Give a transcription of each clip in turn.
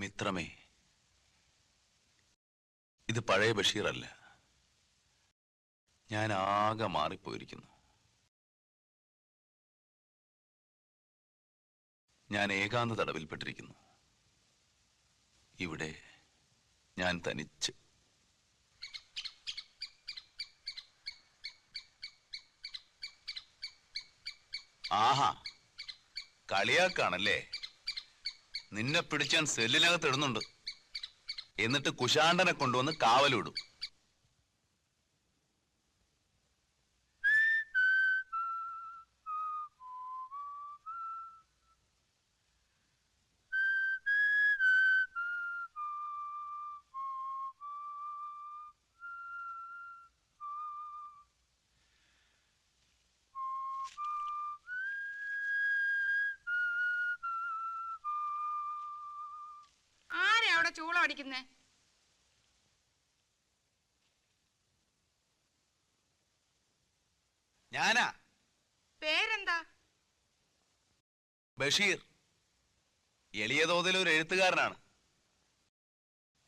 മിത്രമേ ഇത് പഴയ ബഷീറല്ല. ഞാൻ ആകെ മാറിപ്പോയിരിക്കുന്നു. ഞാൻ ഏകാന്ത തടവിൽപ്പെട്ടിരിക്കുന്നു. ഇവിടെ ഞാൻ തനിച്ച്. ആഹാ കളിയാക്കാണല്ലേ? നിന്നെ പിടിച്ചാൻ സെല്ലിനകത്ത് ഇടുന്നുണ്ട്. എന്നിട്ട് കുശാണ്ടനെ കൊണ്ടുവന്ന് കാവലിടും. അവിടെ ചൂളം അടിക്കുന്നേ? ഞാനാ. പേരെന്താ? ബഷീർ. എളിയ തോതിൽ ഒരു എഴുത്തുകാരനാണ്.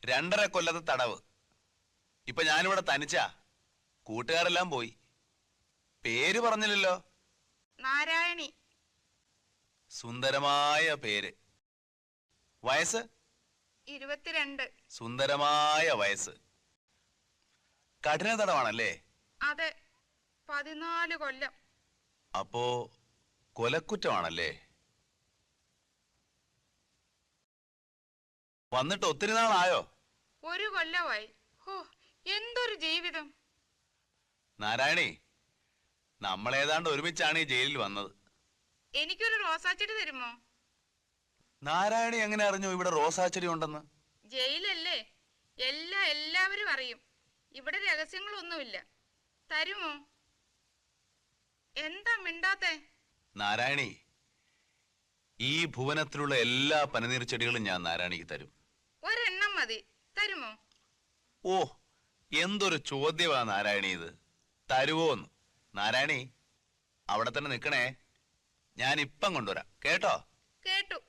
രണ്ടര കൊല്ലത്തെ തടവ്. ഇപ്പൊ ഞാനിവിടെ തനിച്ചാ. കൂട്ടുകാരെല്ലാം പോയി. പേര് പറഞ്ഞില്ലല്ലോ. നാരായണി. സുന്ദരമായ പേര്. വയസ്സ്? ഇരുപത്തിരണ്ട്. സുന്ദരമായ വയസ്സ്. കഠിന തടവാണല്ലേ അതെ പതിനാല് കൊല്ലം. അപ്പോ കൊലക്കുറ്റമാണല്ലേ? വന്നിട്ട് ഒത്തിരി നാളായോ? ഒരു കൊല്ലമായി. ഹോ എന്തൊരു ജീവിതം. നാരായണി നമ്മളേതാണ്ട് ഒരുമിച്ചാണ് ഈ ജയിലിൽ വന്നത്. എനിക്കൊരു റോസാച്ചെടി തരുമോ? നാരായണി എങ്ങനെ അറിഞ്ഞു ഇവിടെ റോസാച്ചെടി ഉണ്ടെന്ന്? ജയിലല്ലേ. എല്ലാ എല്ലാവരും അറിയും. ഇവിടെ രഹസ്യങ്ങളൊന്നുമില്ല. തരുമോ? എന്താ മിണ്ടാത്തെ? നാരായണി ഈ ഭുവനത്തിലുള്ള എല്ലാ പനനീർ ചെടികളും ഞാൻ നാരായണിക്ക് തരും. ഒരെണ്ണം മതി. തരുമോ? ഓ എന്തൊരു ചോദ്യമാ നാരായണി ഇത്. തരുവോന്ന്. നാരായണി അവിടെ തന്നെ നിൽക്കണേ. ഞാൻ ഇപ്പം കൊണ്ടുവരാം. കേട്ടോ? കേട്ടു.